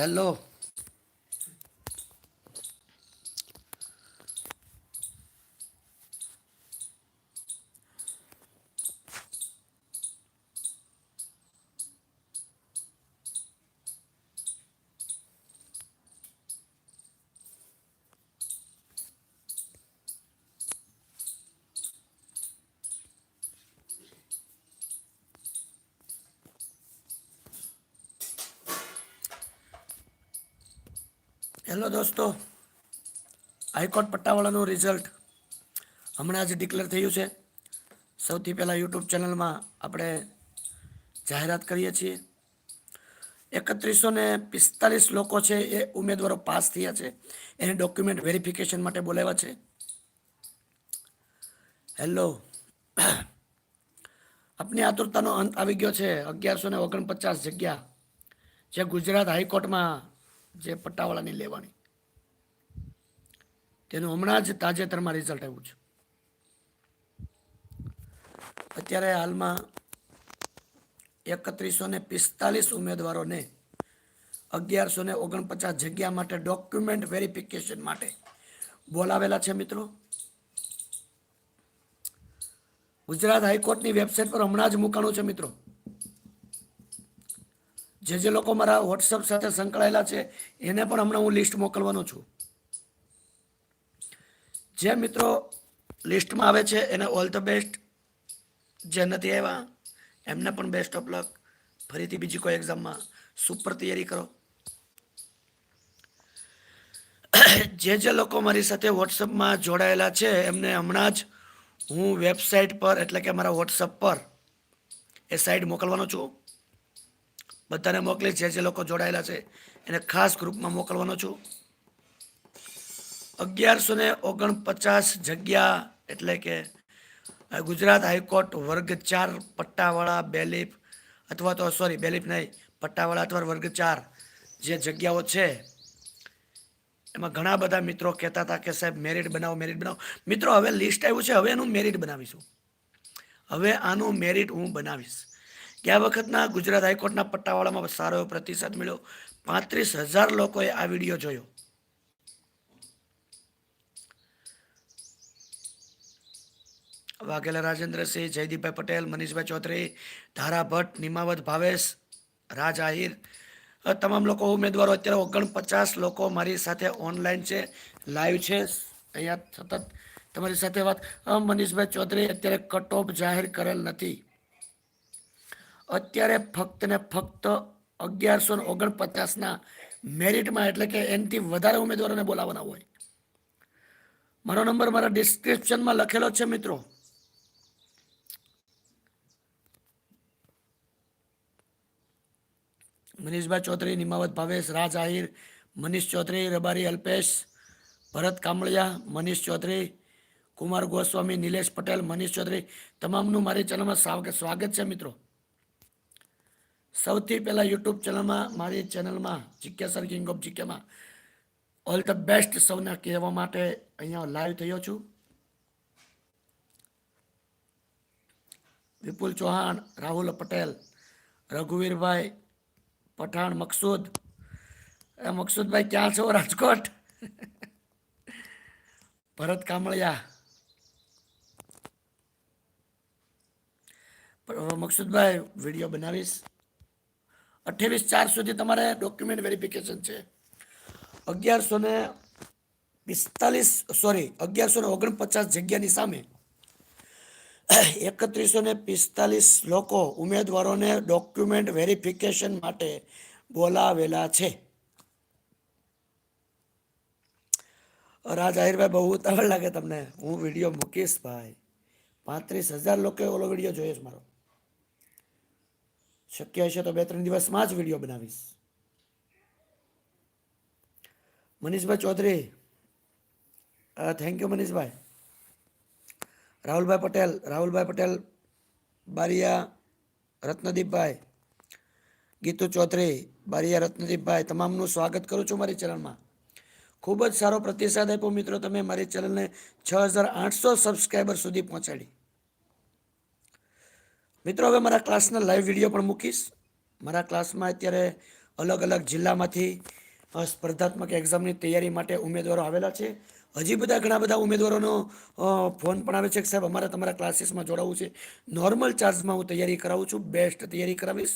Hello hello દોસ્તો, high court પટ્ટાવાળાનું result હમણાં જ ડિક્લેર થયું છે. સૌથી પહેલાં યુટ્યુબ ચેનલમાં આપણે જાહેરાત કરીએ છીએ. એકત્રીસો ને પિસ્તાલીસ લોકો છે એ ઉમેદવારો પાસ થયા છે. એને ડોક્યુમેન્ટ વેરિફિકેશન માટે બોલાવ્યા છે. હેલો. આપની આતુરતાનો અંત આવી ગયો છે. અગિયારસો ને ઓગણપચાસ જગ્યા જે ગુજરાત હાઈકોર્ટમાં જે પટ્ટાવાળાની લેવાની. તેનું હમણાં જ તાજેતરમાં રિઝલ્ટ આવ્યું છે. અત્યારે હાલમાં એકત્રીસો ને પિસ્તાલીસ ઉમેદવારોને અગિયારસો ને ઓગણપચાસ જગ્યા માટે ડોક્યુમેન્ટ વેરિફિકેશન માટે બોલાવેલા છે મિત્રો. ગુજરાત હાઈકોર્ટની વેબસાઇટ પર હમણાં જ મૂકાણું છે મિત્રો. જે જે લોકો મારા વોટ્સઅપ સાથે સંકળાયેલા છે, એને પણ હમણાં હું લિસ્ટ મોકલવાનો છું. જે મિત્રો લિસ્ટમાં આવે છે, એને ઓલ ધ બેસ્ટ જે નથી આવ્યા, એમને પણ બેસ્ટ ઓફ લક ફરીથી બીજી કોઈ એક્ઝામમાં સુપર તૈયારી કરો. જે જે લોકો મારી સાથે વોટ્સઅપમાં જોડાયેલા છે, એમને હમણાં જ હું વેબસાઇટ પર, એટલે કે મારા વોટ્સઅપ પર એ સાઈડ મોકલવાનો છું. બધાને મોકલી, જે જે લોકો જોડાયેલા છે, એને ખાસ ગ્રુપમાં મોકલવાનો છું. અગિયારસો ને ઓગણપચાસ જગ્યા એટલે કે ગુજરાત હાઈકોર્ટ વર્ગ ચાર પટ્ટાવાળા બેલીફ અથવા તો, સોરી, બેલીફ નહીં, પટ્ટાવાળા અથવા વર્ગ ચાર જે જગ્યાઓ છે, એમાં ઘણા બધા મિત્રો કહેતા હતા કે, સાહેબ, મેરિટ બનાવો મેરિટ બનાવો. મિત્રો, હવે લિસ્ટ આવ્યું છે, હવે એનું મેરિટ બનાવીશું. હવે આનું મેરિટ હું બનાવીશ. ગયા વખતના ગુજરાત હાઈકોર્ટના પટ્ટાવાળામાં સારો એવો પ્રતિસાદ મળ્યો. પાંત્રીસ હજાર લોકોએ આ વીડિયો જોયો. વાઘેલા રાજેન્દ્રસિંહ, જયદીપભાઈ પટેલ, મનીષભાઈ ચૌધરી ધારા ભટ્ટ નિમાવત ભાવેશ, રાજ આહિર તમામ લોકો ઉમેદવારો. અત્યારે ઓગણપચાસ લોકો મારી સાથે ઓનલાઈન છે, લાઈવ છે. અહીંયા સતત તમારી સાથે વાત. મનીષભાઈ ચૌધરી, અત્યારે કટ ઓફ જાહેર કરેલ નથી. અત્યારે ફક્ત ને ફક્ત અગિયારસો ને ઓગણપચાસના મેરિટમાં, એટલે કે એનથી વધારે ઉમેદવારોને બોલાવવાના હોય. મારો નંબર મારા ડિસ્ક્રિપ્શનમાં લખેલો છે, મિત્રો. મનીષભાઈ ચૌધરી, નિમાવત ભાવેશ, રાજ આહિર, મનીષ ચૌધરી, રબારી અલ્પેશ, ભરત કામળિયા, મનીષ ચૌધરી, કુમાર ગોસ્વામી, નિલેશ પટેલ, મનીષ ચૌધરી. તમામનું મારી ચેનલમાં સ્વાગત છે મિત્રો. સૌથી પહેલાં યુટ્યુબ ચેનલમાં, મારી ચેનલમાં જીકેસર કિંગ ઓફ જીકેમાં, ઓલ ધ બેસ્ટ સૌને કહેવા માટે અહીંયા લાઈવ થયો છું. વિપુલ ચૌહાણ, રાહુલ પટેલ, રઘુવીરભાઈ પઠાણ મકસૂદ. મકસૂદભાઈ ક્યાં છો રાજકોટ? ભરત કામળિયા. મકસૂદભાઈ વીડિયો બનાવીશ. અઠ્યાવીસ ચાર સુધી તમારે ડોક્યુમેન્ટ વેરિફિકેશન છે. અગિયારસો ને પિસ્તાલીસ સોરી અગિયારસો ને ઓગણપચાસ જગ્યાની સામે એકત્રીસો ને પિસ્તાલીસ લોકો ઉમેદવારોને ડોક્યુમેન્ટ વેરિફિકેશન માટે બોલાવેલા છે. રાજ આહિરભાઈ બહુ ઉતાવળ લાગે તમને. હું વીડિયો મૂકીશ ભાઈ. પાંત્રીસ હજાર લોકોએ ઓલો વીડિયો છે મારો. શક્ય હશે તો બે ત્રણ દિવસમાં જ વીડિયો બનાવીશ. Manishbhai Chaudhary. Thank you Manishbhai. રાહુલભાઈ પટેલ રાહુલભાઈ પટેલ, બારિયા રત્નદીપભાઈ, ગીતુ ચૌધરી, બારિયા રત્નદીપભાઈ, તમામનું સ્વાગત કરું છું મારી ચેનલમાં. ખૂબ જ સારો પ્રતિસાદ આપ્યો મિત્રો તમે મારી ચેનલને છ હજાર આઠસો સબસ્ક્રાઈબર સુધી પહોંચાડી. મિત્રો, હવે મારા ક્લાસના લાઈવ વીડિયો પણ મૂકીશ. મારા ક્લાસમાં અત્યારે અલગ અલગ જિલ્લામાંથી સ્પર્ધાત્મક એક્ઝામની તૈયારી માટે ઉમેદવારો આવેલા છે. હજી બધા ઘણા બધા ઉમેદવારોનો ફોન પણ આવે છે કે સાહેબ, અમારે તમારા ક્લાસીસમાં જોડાવવું છે. નોર્મલ ચાર્જમાં હું તૈયારી કરાવું છું બેસ્ટ તૈયારી કરાવીશ.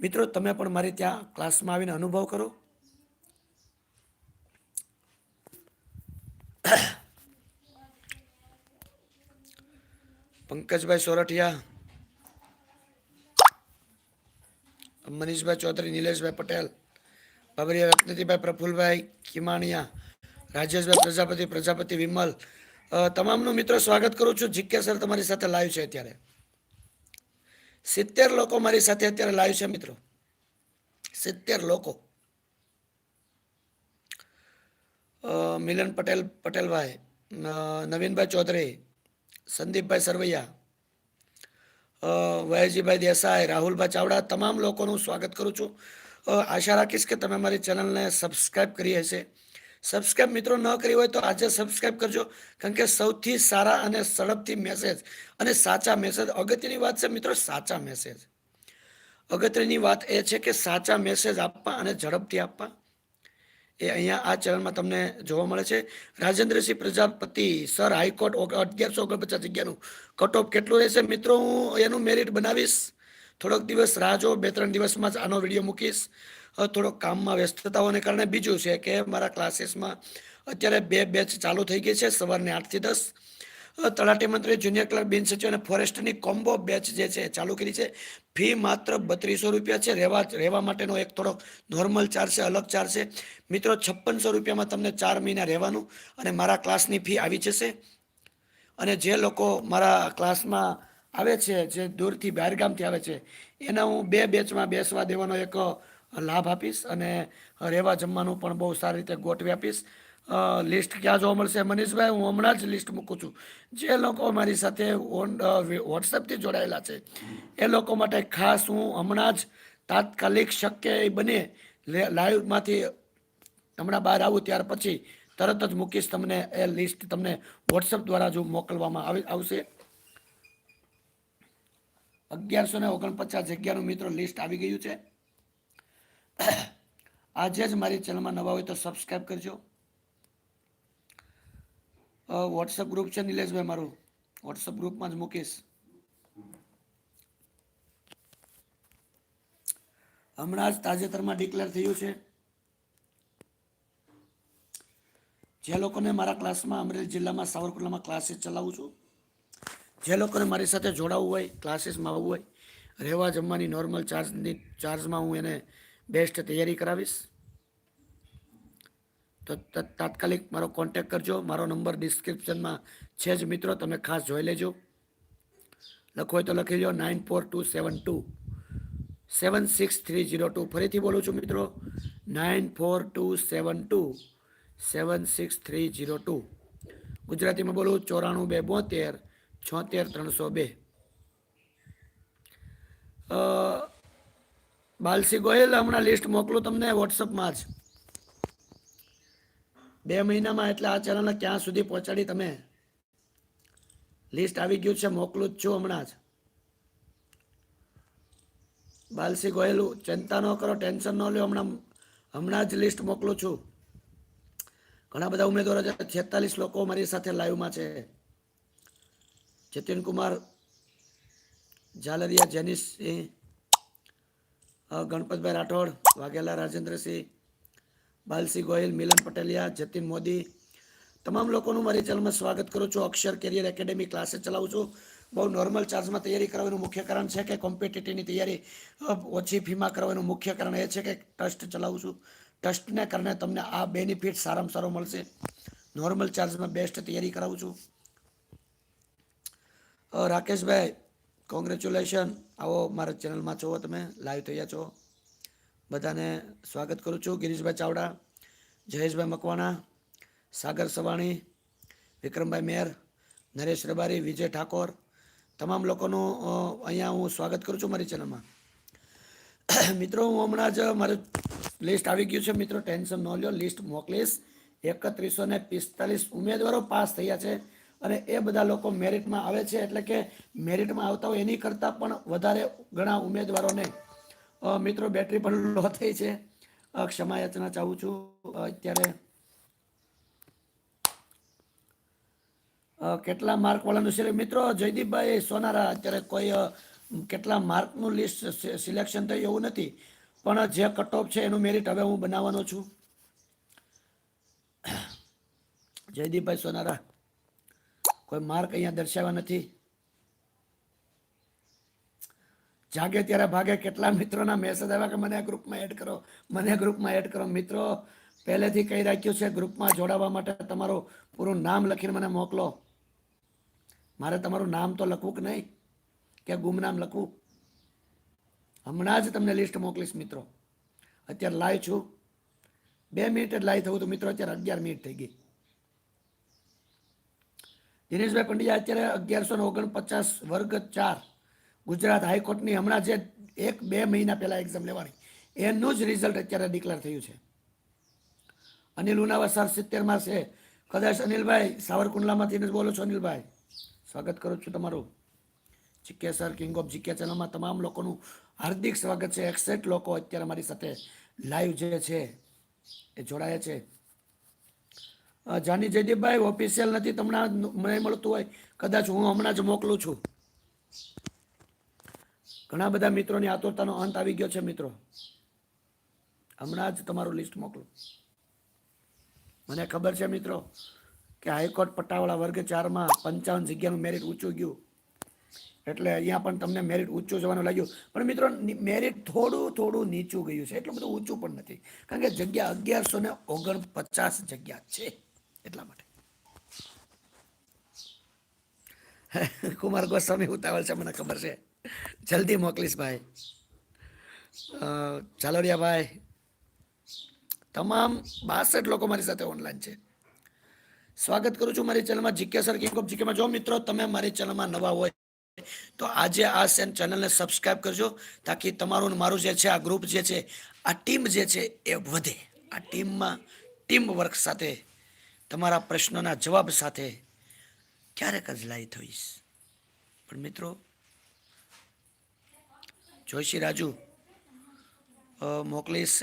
મિત્રો, તમે પણ મારી ત્યાં ક્લાસમાં આવીને અનુભવ કરો. પંકજભાઈ સોરઠિયા, મનીષભાઈ ચૌધરી, નિલેશભાઈ પટેલ, બાબરિયા રત્નજીભાઈ પ્રફુલભાઈ કિમાણિયા રાજેશભાઈ પ્રજાપતિ પ્રજાપતિ વિમલ. તમામનું મિત્રો સ્વાગત કરું છું. જીકે સર તમારી સાથે લાઈવ છે અત્યારે. સિત્તેર લોકો મારી સાથે અત્યારે લાઈવ છે મિત્રો. સિત્તેર લોકો. મિલન પટેલ, પટેલભાઈ નવીનભાઈ ચૌધરી, સંદીપભાઈ સરવૈયા વયજીભાઈ દેસાઈ, રાહુલભાઈ ચાવડા, તમામ લોકોનું સ્વાગત કરું છું. આશા રાખીશ કે તમે મારી ચેનલને સબસ્ક્રાઇબ કરી હશે. સબસ્ક્રાઇબ મિત્રો ન કરી હોય તો આજે સબસ્ક્રાઇબ કરજો. કારણ કે સૌથી સારા અને ઝડપથી મેસેજ અને સાચા મેસેજ અગત્યની વાત છે મિત્રો સાચા મેસેજ અગત્યની વાત એ છે કે સાચા મેસેજ આપવા અને ઝડપથી આપવા. એ અહીંયા આ ચેનલમાં તમને જોવા મળે છે. રાજેન્દ્રસિંહ પ્રજાપતિ, સર, હાઈકોર્ટ અગિયારસો ઓગણપચાસ જગ્યાનું કટ ઓફ કેટલું રહેશે? મિત્રો, હું એનું મેરિટ બનાવીશ. થોડોક દિવસ રાહ જો બે ત્રણ દિવસમાં જ આનો વીડિયો મૂકીશ. થોડોક કામમાં વ્યસ્તતાઓને કારણે બીજું છે કે મારા ક્લાસીસમાં અત્યારે બે બેચ ચાલુ થઈ ગઈ છે, સવારને આઠથી દસ. તલાટી મંત્રી, જુનિયર ક્લર્ક, બિન સચિવ અને ફોરેસ્ટની કોમ્બો બેચ જે છે ચાલુ કરી છે. ફી માત્ર બત્રીસો રૂપિયા છે. રહેવા રહેવા માટેનો એક થોડો નોર્મલ ચાર્જ છે, અલગ ચાર્જ છે. મિત્રો, છપ્પનસો રૂપિયામાં તમને ચાર મહિના રહેવાનું અને મારા ક્લાસની ફી આવી જશે. અને જે લોકો મારા ક્લાસમાં આવે છે, જે દૂરથી બહારગામથી આવે છે, એના હું બે બેચમાં બેસવા દેવાનો એક લાભ આપીશ અને રહેવા જમવાનું પણ બહુ સારી રીતે ગોઠવી આપીશ. લિસ્ટ ક્યાં જોવા મળશે? મનીષભાઈ, હું હમણાં જ લિસ્ટ મૂકું છું. જે લોકો મારી સાથે ઓન વોટ્સએપથી જોડાયેલા છે, એ લોકો માટે ખાસ હું હમણાં જ તાત્કાલિક શક્ય એ બને લાઈવમાંથી હમણાં બહાર આવું ત્યાર પછી તરત જ મૂકીશ તમને એ લિસ્ટ તમને વોટ્સઅપ દ્વારા જો મોકલવામાં આવે- આવશે. અગિયારસો ને ઓગણપચાસ જગ્યાનું મિત્રો લિસ્ટ આવી ગયું છે. આજે જ મારી ચેનલમાં નવા હોય તો સબસ્ક્રાઈબ કરજો. વોટ્સઅપ ગ્રુપ છે નિલેશભાઈ મારું. વોટ્સઅપ ગ્રુપમાં જ મૂકીશ. હમણાં જ તાજેતરમાં ડિક્લેર થયું છે જે લોકોને મારા ક્લાસમાં અમરેલી જિલ્લામાં સાવરકુંડલામાં ક્લાસીસ ચલાવું છું. જે લોકોને મારી સાથે જોડાવવું હોય ક્લાસીસમાં આવવું હોય, રહેવા જમવાની નોર્મલ ચાર્જની ચાર્જમાં હું એને બેસ્ટ તૈયારી કરાવીશ. તો તાત્કાલિક મારો કોન્ટેક કરજો. મારો નંબર ડિસ્ક્રિપ્શનમાં છે જ મિત્રો, તમે ખાસ જોઈ લેજો. લખો હોય તો લખી લો nine four two seven two seven six three zero two ફરીથી બોલું છું મિત્રો. Nine four two seven two seven six three zero two ગુજરાતીમાં બોલું, ચોરાણું બે બોતેર, છોતેર ત્રણસો બે. બાલસી ગોયલ હમણાં લિસ્ટ મોકલું તમને વોટ્સઅપમાં જ. બે મહિનામાં એટલે આ ચેનલને ક્યાં સુધી પહોંચાડી તમે? લિસ્ટ આવી ગયું છે મોકલું જ છું હમણાં જ. બાલસી ગોયલું ચિંતા ન કરો ટેન્શન ન લો હમણાં હમણાં જ લિસ્ટ મોકલું છું. ઘણા બધા ઉમેદવારો છે છેતાલીસ લોકો મારી સાથે લાઈવમાં છે. જતીન કુમાર ઝાલરિયા જેનિસસિંહ અ, ગણપતભાઈ રાઠોડ, વાઘેલા રાજેન્દ્રસિંહ, બાલસિંહ ગોહિલ, મિલન પટેલિયા, જતીન મોદી, તમામ લોકોનું મારી ચેનલમાં સ્વાગત કરું છું. અક્ષર કેરિયર એકેડેમી ક્લાસીસ ચલાવું છું. બહુ નોર્મલ ચાર્જમાં તૈયારી કરવાનું મુખ્ય કારણ છે કે કોમ્પિટિટિવની તૈયારી ઓછી ફીમાં કરવાનું મુખ્ય કારણ એ છે કે ટ્રસ્ટ ચલાવું છું. ટ્રસ્ટને કારણે તમને આ બેનિફિટ સારામાં સારો મળશે. નોર્મલ ચાર્જમાં બેસ્ટ તૈયારી કરાવું છું. રાકેશભાઈ કોંગ્રેચ્યુલેશન આવો મારા ચેનલમાં છો તમે. લાઈવ થયા છો. બધાને સ્વાગત કરું છું. ગિરીશભાઈ ચાવડા, જયેશભાઈ મકવાણા, સાગર સવાણી, વિક્રમભાઈ મેર નરેશ રબારી, વિજય ઠાકોર. તમામ લોકોનું અહીંયા હું સ્વાગત કરું છું મારી ચેનલમાં. મિત્રો, હું હમણાં જ મારું લિસ્ટ આવી ગયું છે. મિત્રો, ટેન્શન ન લ્યો. લિસ્ટ મોકલીશ. એકત્રીસો ને પિસ્તાલીસ ઉમેદવારો પાસ થયા છે. અને એ બધા લોકો મેરિટમાં આવે છે, એટલે કે મેરિટમાં આવતા હોય એની કરતાં પણ વધારે ઘણા ઉમેદવારોને મિત્રો બેટરી પણ લો થઈ છે. ક્ષમા યાચના ચાહું છું. અત્યારે કેટલા માર્ક વાળાનું સિલેક્ટ મિત્રો, જયદીપભાઈ સોનારા, અત્યારે કોઈ કેટલા માર્કનું લિસ્ટ સિલેક્શન થયું એવું નથી. પણ જે કટઓફ છે એનું મેરિટ હવે હું બનાવવાનો છું. જયદીપભાઈ સોનારા. કોઈ માર્ક અહીંયા દર્શાવ્યા નથી. જાગે ત્યારે ભાગે કેટલા મિત્રોના મેસેજ આવ્યા કે મને ગ્રુપમાં એડ કરો, મને ગ્રુપમાં એડ કરો. મિત્રો, પહેલેથી કહી રાખ્યું છે ગ્રુપમાં જોડાવા માટે તમારું પૂરું નામ લખીને મને મોકલો. મારે તમારું નામ તો લખવું કે નહીં? કે ગુમનામ લખવું? હમણાં જ તમને લિસ્ટ મોકલીશ મિત્રો. અત્યારે લાઈવ છું. બે મિનિટ જ લાઈવ થયું તો મિત્રો, અત્યારે અગિયાર મિનિટ થઈ ગઈ. દિનેશભાઈ પંડ્યા અત્યારે અગિયારસો ઓગણપચાસ વર્ગ ચાર, ગુજરાત હાઈકોર્ટની હમણાં જે એક બે મહિના પહેલાં એક્ઝામ લેવાની, એનું જ રિઝલ્ટ અત્યારે ડિક્લેર થયું છે. અનિલ ઉનાવા સર સિત્તેરમાં છે. કદાચ અનિલભાઈ સાવરકુંડલામાંથી જ બોલો છો અનિલભાઈ. સ્વાગત કરું છું તમારું. GK sir king of GK ચેનલમાં તમામ લોકોનું હાર્દિક સ્વાગત છે. એકસઠ લોકો અત્યારે મારી સાથે લાઈવ જે છે, એ જોડાયા છે. જાની જયદીપભાઈ ઓફિશિયલ નથી, તમને મને મળતું હોય, કદાચ હું હમણાં જ મોકલું છું. ઘણા બધા મિત્રોની આતુરતાનો અંત આવી ગયો છે, મિત્રો. હમણાં જ તમારું લિસ્ટ મોકલું. મને ખબર છે, મિત્રો, કે હાઈકોર્ટ પટ્ટાવાળા વર્ગ ચારમાં પંચાવન જગ્યાનું મેરિટ ઊંચું ગયું. એટલે અહીંયા પણ તમને મેરિટ ઊંચું જવાનું લાગ્યું. પણ મિત્રો મેરિટ થોડું થોડું નીચું ગયું છે. એટલું બધું ઊંચું પણ નથી. કારણ કે જગ્યા અગિયારસો ને ઓગણપચાસ જગ્યા છે. એટલા માટે. કુમાર ગોસ્વામી ઉતાવળ છે, મને ખબર છે. જલ્દી મોકલીશ ભાઈ. ચાલોડિયા ભાઈ તમામ બાસઠ લોકો મારી સાથે ઓનલાઈન છે. સ્વાગત કરું છું મારી ચેનલમાં જીકે સર કિંગ ઓફ જીકેમાં જો મિત્રો તમે મારી ચેનલમાં નવા હોય, તો આજે આ સેન ચેનલને સબસ્ક્રાઇબ કરજો, તાકી તમારું મારું જે છે, આ ગ્રુપ જે છે, આ ટીમ જે છે, એ વધે. આ ટીમમાં ટીમ વર્ક સાથે તમારા પ્રશ્નોના જવાબ સાથે ક્યારેક જ લાઈ થઈશ. પણ મિત્રો જોઈશી રાજુ મોકલીશ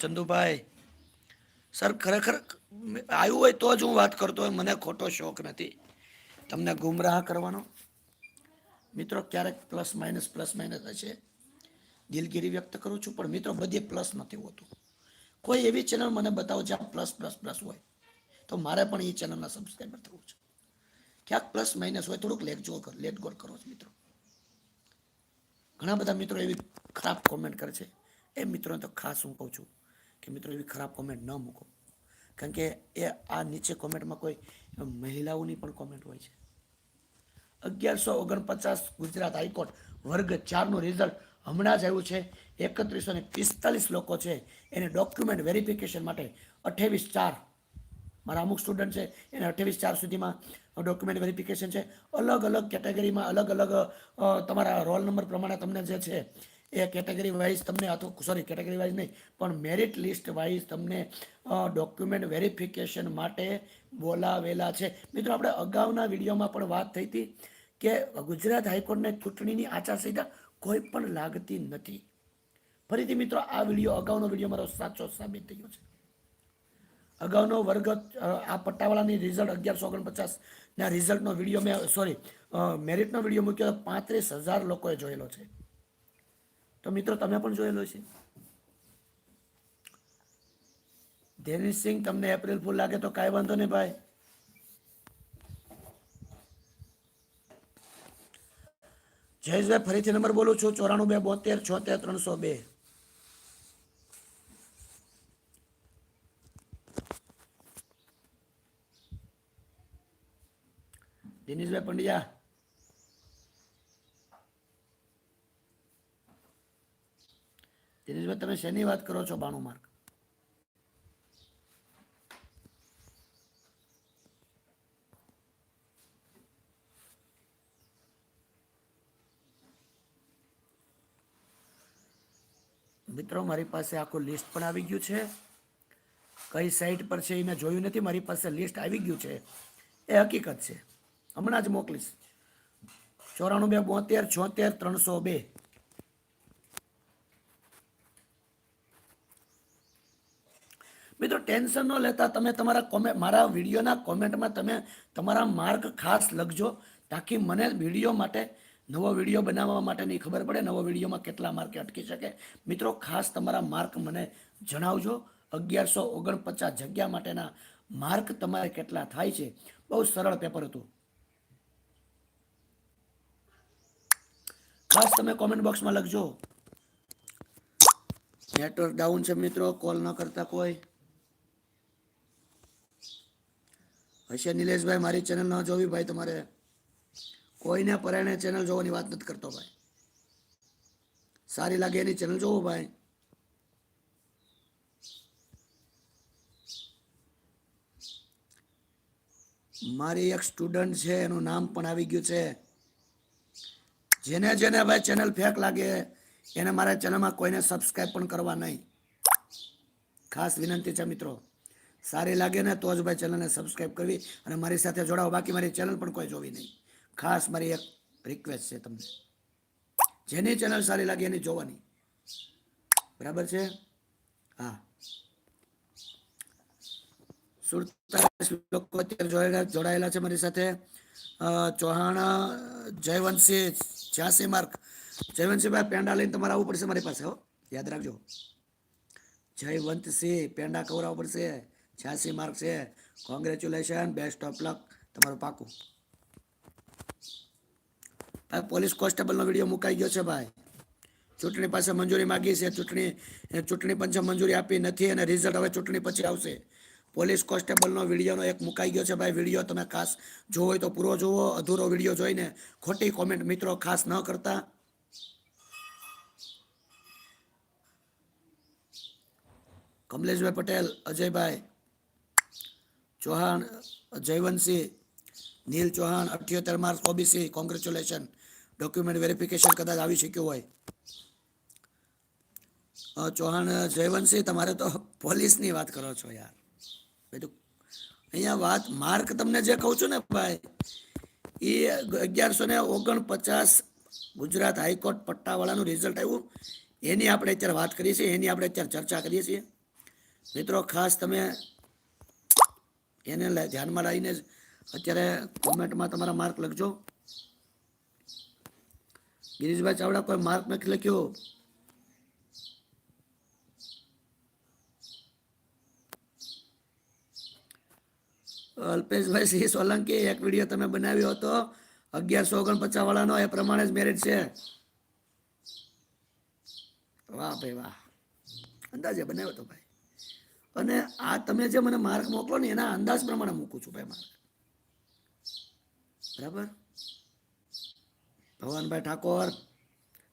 ચંદુભાઈ, સર, ખરેખર આવ્યું હોય તો જ હું વાત કરતો હોય, મને ખોટો શોખ નથી. તમને ગુમરાહ કરવાનો. મિત્રો, ક્યારેક પ્લસ માઇનસ પ્લસ માઇનસ હશે. દિલગીરી વ્યક્ત કરું છું, પણ મિત્રો, બધે પ્લસ નથી હોતું. કોઈ એવી ચેનલ મને બતાવો જ્યાં પ્લસ પ્લસ પ્લસ હોય? તો મારે પણ એ ચેનલના સબસ્ક્રાઈબર થવું છે. ક્યાંક પ્લસ માઇનસ હોય, થોડુંક લેટ જો લેટ ગોળ કરો મિત્રો. ઘણા બધા મિત્રો એવી ખરાબ કોમેન્ટ કરે છે. એ મિત્રોને તો ખાસ હું કહું છું કે મિત્રો એવી ખરાબ કોમેન્ટ ન મૂકો. કારણ કે એ આ નીચે કોમેન્ટમાં કોઈ મહિલાઓની પણ કોમેન્ટ હોય છે. અગિયારસો ઓગણપચાસ ગુજરાત હાઈકોર્ટ, વર્ગ ચારનું રિઝલ્ટ હમણાં જ આવ્યું છે. એકત્રીસો ને પિસ્તાલીસ લોકો છે. એને ડોક્યુમેન્ટ વેરિફિકેશન માટે અઠ્ઠાવીસ ચાર મારા અમુક સ્ટુડન્ટ છે, એને અઠ્યાવીસ ચાર સુધીમાં ડોક્યુમેન્ટ વેરિફિકેશન છે. અલગ અલગ કેટેગરીમાં અલગ અલગ તમારા રોલ નંબર પ્રમાણે તમને જે છે, એ કેટેગરી વાઇઝ તમને અથવા સોરી કેટેગરી વાઇઝ નહીં, પણ મેરિટ લિસ્ટ વાઇઝ તમને ડોક્યુમેન્ટ વેરિફિકેશન માટે બોલાવેલા છે. મિત્રો, આપણે અગાઉના વિડીયોમાં પણ વાત થઈ હતી કે ગુજરાત હાઈકોર્ટને ચૂંટણીની આચારસંહિતા કોઈ પણ લાગતી નથી. ફરીથી મિત્રો, આ વીડિયો અગાઉનો વીડિયો મારો સાચો સાબિત થયો છે. અગાઉનો વર્ગ આ પટ્ટાવાળાની રિઝલ્ટ અગિયારસો ઓગણપચાસ ના રિઝલ્ટનો વીડિયો મેં સોરી મેરિટનો વીડિયો મૂક્યો પાંત્રીસ હજાર લોકોએ જોયેલો છે. તો મિત્રો, તમે પણ જોયેલો છે. ધેનિસિંહ તમને એપ્રિલ ફૂલ લાગે તો કાંઈ વાંધો નહીં ભાઈ. જયેશભાઈ, ફરીથી નંબર બોલું છું, ચોરાણું બે બોતેર, છોતેર, ત્રણસો બે. દિનેશભાઈ પંડ્યા. દિનેશભાઈ, તમે શેની વાત કરો છો, બાણું માર્ક? મિત્રો, મારી પાસે આખું લિસ્ટ પણ આવી ગયું છે. કઈ સાઇટ પર છે એ મેં જોયું નથી, મારી પાસે લિસ્ટ આવી ગયું છે. એ હકીકત છે. હમણાં જ મોકલીશ. ચોરાણું બે બોતેર, છોતેર, ત્રણસો બે. મિત્રો, ટેન્શન ન લેતા તમે તમારા કોમેન્ટ મારા વિડીયોના કોમેન્ટમાં તમે તમારા માર્ક ખાસ લખજો, તાકી મને વીડિયો માટે નવો વીડિયો બનાવવા માટેની ખબર પડે, નવો વિડીયોમાં કેટલા માર્કે અટકી શકે. મિત્રો, ખાસ તમારા માર્ક મને જણાવજો. અગિયારસો ઓગણપચાસ જગ્યા માટેના માર્ક તમારે કેટલા થાય છે. બહુ સરળ પેપર હતું. ખાસ તમે કોમેન્ટ બોક્સમાં લખજો. નેટવર્ક ડાઉન છે મિત્રો કોલ ન કરતા કોઈ. હશે નિલેશભાઈ, મારી ચેનલ ન જોવી ભાઈ તમારે. કોઈને પરાયણે ચેનલ જોવાની વાત નથી કરતો ભાઈ. સારી લાગે એની ચેનલ જોવો ભાઈ. મારી એક સ્ટુડન્ટ છે, એનું નામ પણ આવી ગયું છે. જેને જેને ભાઈ ચેનલ ફેક લાગે, એને મારા ચેનલમાં કોઈને સબસ્ક્રાઈબ પણ કરવા નહીં. ખાસ વિનંતી છે મિત્રો. સારી લાગે ને તો જ ભાઈ ચેનલને સબસ્ક્રાઈબ કરવી અને મારી સાથે જોડાવો બાકી મારી ચેનલ પણ કોઈ જોવી નહીં. ખાસ મારી એક રિક્વેસ્ટ છે તમને. જેની ચેનલ સારી લાગે એની જોવાની. બરાબર છે? હા. સુડતાલીસ લોકો અત્યારે જોડાયેલા છે મારી સાથે. ચૌહાણ, જયવંશી, છ્યાસી માર્ક. જયવંશીભાઈ, પેંડા લઈને તમારે આવવું પડશે મારી પાસે, હો. યાદ રાખજો. જયવંતસિંહ, પેંડા ખવડાવવું પડશે. છ્યાસી માર્ક છે. કોંગ્રેચ્યુલેશન બેસ્ટ ઓફ લક તમારું પાકું. ભાઈ, પોલીસ કોન્સ્ટેબલનો વીડિયો મુકાઈ ગયો છે ભાઈ. ચૂંટણી પાસે મંજૂરી માગી છે. ચૂંટણી ચૂંટણી પંચે મંજૂરી આપી નથી અને રિઝલ્ટ હવે ચૂંટણી પછી આવશે. પોલીસ કોન્સ્ટેબલનો વિડીયોનો એક મુકાઈ ગયો છે ભાઈ, વીડિયો તમે ખાસ જોવો હોય તો પૂરો જોવો, અધૂરો વીડિયો જોઈને ખોટી કોમેન્ટ મિત્રો ખાસ ન કરતા. Kamleshbhai Patel, Ajaybhai Chauhan, Jaywantsinh, Neel Chauhan, અઠ્યોતેર March, OBC congratulation document verification કદાચ આવી શક્યું હોય. ચૌહાણ, જયવંતસિંહ, તમારે તો પોલીસની વાત કરો છો યાર. અહીંયા વાત માર્ક તમને જે કહું છું ને ભાઈ, એ અગિયારસો ને ઓગણપચાસ ગુજરાત હાઈકોર્ટ પટ્ટાવાળાનું રિઝલ્ટ આવ્યું. એની આપણે અત્યારે વાત કરીએ છીએ, એની આપણે અત્યારે ચર્ચા કરીએ છીએ. મિત્રો, ખાસ તમે એને ધ્યાનમાં લઈને અત્યારે કોમેન્ટમાં તમારા માર્ક લખજો. ગિરીશભાઈ ચાવડા, કોઈ માર્ક નથી લખ્યો? અલ્પેશભાઈ સિંહ સોલંકી, એક વીડિયો તમે બનાવ્યો હતો. અગિયારસો ઓગણપચાસ વાળાનો, એ પ્રમાણે જ મેરેજ છે. વાહ ભાઈ વાહ. અંદાજે બનાવ્યો તો ભાઈ. અને આ તમે જે મને માર્ક મોકલો ને, એના અંદાજ પ્રમાણે મૂકું છું ભાઈ માર્ક બરાબર? ભવાનભાઈ ઠાકોર,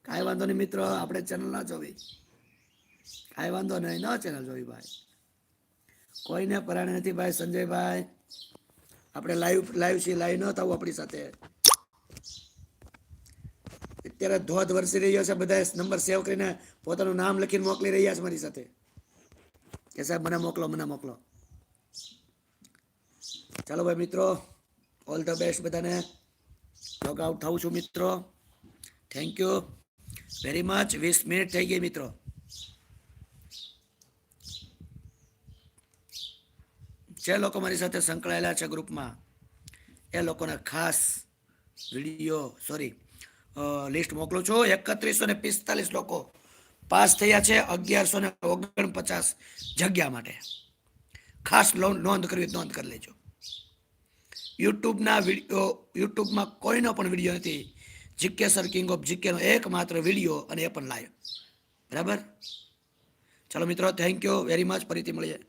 કાંઈ વાંધો નહીં મિત્ર, આપણે ચેનલ ના જોવી. કાંઈ વાંધો નહીં, ન ચેનલ જોવી ભાઈ. કોઈને પરાણે નથી ભાઈ સંજયભાઈ. આપણે લાઈવ લાઈવ છીએ લાઈવ ન થવું આપણી સાથે. અત્યારે ધોધ વરસી રહ્યો છે બધા નંબર સેવ કરીને પોતાનું નામ લખીને મોકલી રહ્યા છે મારી સાથે. કે સાહેબ, મને મોકલો મને મોકલો. ચાલો ભાઈ મિત્રો ઓલ ધ બેસ્ટ બધાને. લોગ આઉટ થાઉં છું મિત્રો. થેન્ક યુ વેરી મચ વીસ મિનિટ થઈ ગઈ મિત્રો. જે લોકો મારી સાથે સંકળાયેલા છે ગ્રુપમાં, એ લોકોને ખાસ વીડિયો સોરી લિસ્ટ મોકલું છું. એકત્રીસો ને પિસ્તાલીસ લોકો પાસ થયા છે અગિયારસો ને ઓગણપચાસ જગ્યા માટે. ખાસ લોન નોંધ કરવી નોંધ કરી લેજો. યુટ્યુબના વીડિયો, યુટ્યુબમાં કોઈનો પણ વીડિયો નથી. જીકે સર, કિંગ ઓફ જીકેનો એકમાત્ર વીડિયો અને એ પણ લાઈવ બરાબર? ચાલો મિત્રો થેન્ક યુ વેરી મચ ફરીથી મળીએ.